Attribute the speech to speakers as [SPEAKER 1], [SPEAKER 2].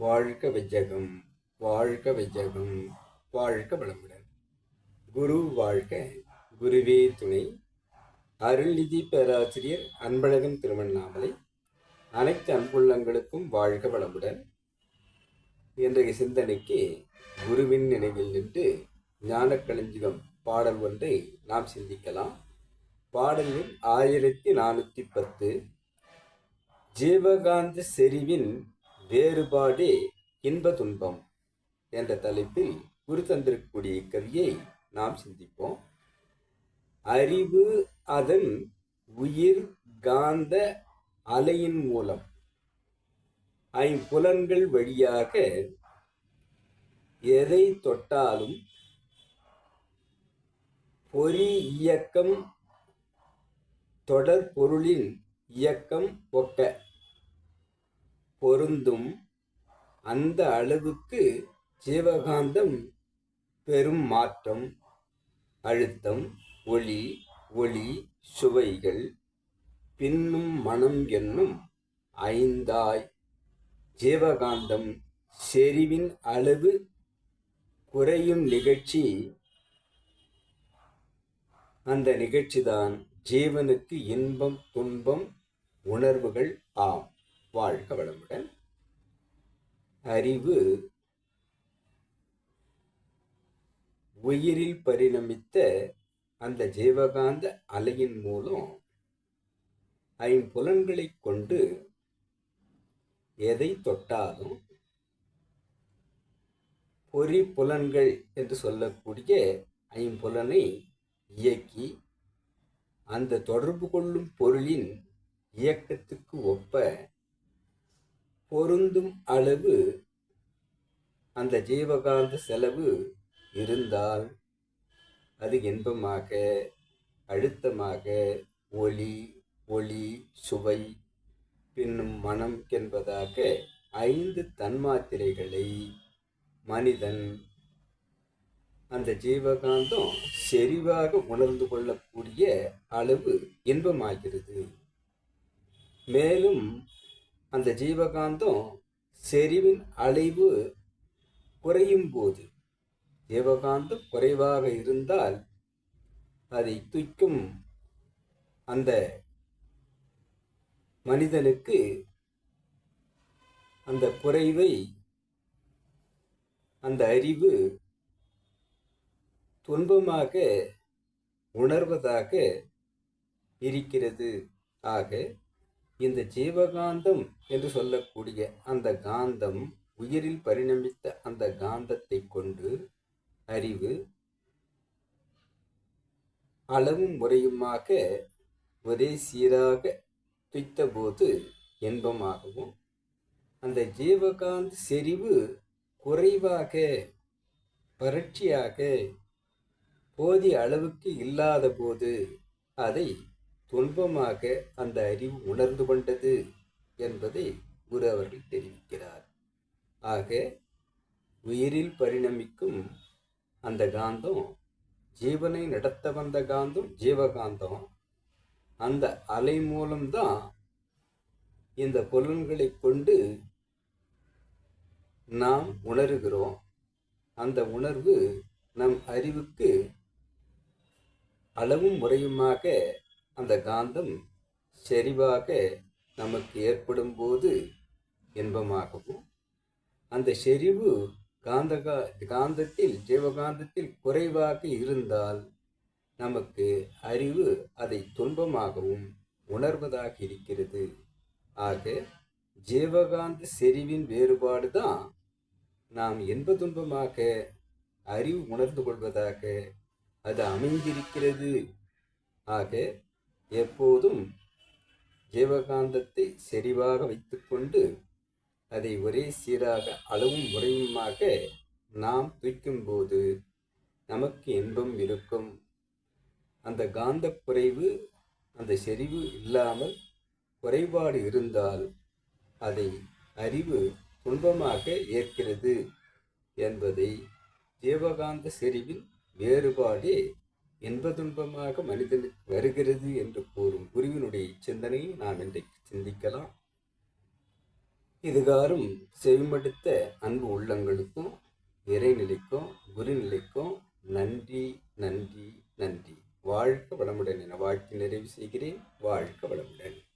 [SPEAKER 1] வாழ்க வையகம் வாழ்க வையகம் வாழ்க வளமுடன். குரு வாழ்க குருவே துணை. அருள்நிதி பேராசிரியர் அன்பழகன் திருவண்ணாமலை. அனைத்து அன்புள்ளங்களுக்கும் வாழ்க வளமுடன். இன்றைய சிந்தனைக்கு குருவின் நினைவில் நின்று ஞானக்களஞ்சிகம் பாடல் ஒன்றை நாம் சிந்திக்கலாம். பாடல் ஆயிரத்தி நானூற்றி பத்து. ஜீவகாந்த செறிவின் வேறுபாடே இன்ப துன்பம் என்ற தலைப்பில் குரு தந்திருக்கக்கூடிய கவியை நாம் சிந்திப்போம். அறிவு அதன் உயிர் காந்த அலையின் மூலம் ஐம்புலன்கள் வழியாக எதை தொட்டாலும் பொறி இயக்கம் தொடர் பொருளின் இயக்கம் ஒக்க பொருந்தும் அந்த அளவுக்கு ஜீவகாந்தம் பெரும் மாற்றம். அழுத்தம் ஒளி ஒளி சுவைகள் பின்னும் மனம் என்னும் ஐந்தாய். ஜீவகாந்தம் செறிவின் அளவு குறையும் நிகழ்ச்சி. அந்த நிகழ்ச்சிதான் ஜீவனுக்கு இன்பம் துன்பம் உணர்வுகள் ஆம். வாழ்க வளமுடன். அறிவு உயிரில் பரிணமித்த அந்த ஜீவகாந்த அலையின் மூலம் ஐம்புலன்களை கொண்டு எதை தொட்டாலும் பொறி புலன்கள் என்று சொல்லக்கூடிய ஐம்புலனை இயக்கி அந்த தொடர்பு கொள்ளும் பொருளின் இயக்கத்துக்கு ஒப்ப பொருந்தும் அளவு அந்த ஜீவகாந்த செலவு இருந்தால் அது இன்பமாக அழுத்தமாக ஒளி ஒளி சுவை பின்னும் மனம் என்பதாக ஐந்து தன்மாத்திரைகளை மனிதன் அந்த ஜீவகாந்தம் செறிவாக உணர்ந்து கொள்ளக்கூடிய அளவு இன்பமாகிறது. மேலும் அந்த ஜீவகாந்தம் செறிவின் அழிவு குறையும் போது ஜீவகாந்தம் குறைவாக இருந்தால் அதை துய்க்கும் அந்த மனிதனுக்கு அந்த குறைவை அந்த அறிவு துன்பமாக உணர்வதாக இருக்கிறது. ஆக இந்த ஜீவகாந்தம் என்று சொல்லக்கூடிய அந்த காந்தம் உயிரில் பரிணமித்த அந்த காந்தத்தை கொண்டு அறிவு அளவும் முறையுமாக ஒரே சீராக துய்த்தபோது இன்பமாகவும் அந்த ஜீவகாந்த செறிவு குறைவாக வறட்சியாக போதிய அளவுக்கு இல்லாத போது அதை துன்பமாக அந்த அறிவு உணர்ந்து கொண்டது என்பதை குரு அவர்கள் தெரிவிக்கிறார். ஆக உயிரில் பரிணமிக்கும் அந்த காந்தம் ஜீவனை நடத்த வந்த காந்தம் ஜீவகாந்தம் அந்த அலை மூலம்தான் இந்த புலன்களை கொண்டு நாம் உணர்கிறோம். அந்த உணர்வு நம் அறிவுக்கு அளவும் முறையுமாக அந்த காந்தம் செறிவாக நமக்கு ஏற்படும் போது இன்பமாகவும் அந்த செறிவு காந்த காந்தத்தில் ஜீவகாந்தத்தில் குறைவாக இருந்தால் நமக்கு அறிவு அதை துன்பமாகவும் உணர்வதாக இருக்கிறது. ஆக ஜீவகாந்த செறிவின் வேறுபாடு தான் நாம் இன்ப துன்பமாக அறிவு உணர்ந்து கொள்வதாக அது அமைந்திருக்கிறது. ஆக எப்போதும் ஜீவகாந்தத்தை செறிவாக வைத்துக்கொண்டு அதை ஒரே சீராக அளவும் முறையுமாக நாம் துய்க்கும்போது நமக்கு இன்பம் இருக்கும். அந்த காந்த குறைவு அந்த செறிவு இல்லாமல் குறைபாடு இருந்தால் அதை அறிவு துன்பமாக ஏற்கிறது என்பதை ஜீவகாந்த செறிவின் வேறுபாடே இன்ப துன்பமாக மனிதனுக்கு வருகிறது என்று கூறும் குருவினுடைய சிந்தனையை நாம் இன்றைக்கு சிந்திக்கலாம். இதுகாரும் செவிமடுத்த அன்பு உள்ளங்களுக்கும் இறைநிலைக்கும் குருநிலைக்கும் நன்றி நன்றி நன்றி. வாழ்க வளமுடன் என வாழ்த்து நிறைவு செய்கிறேன். வாழ்க வளமுடன்.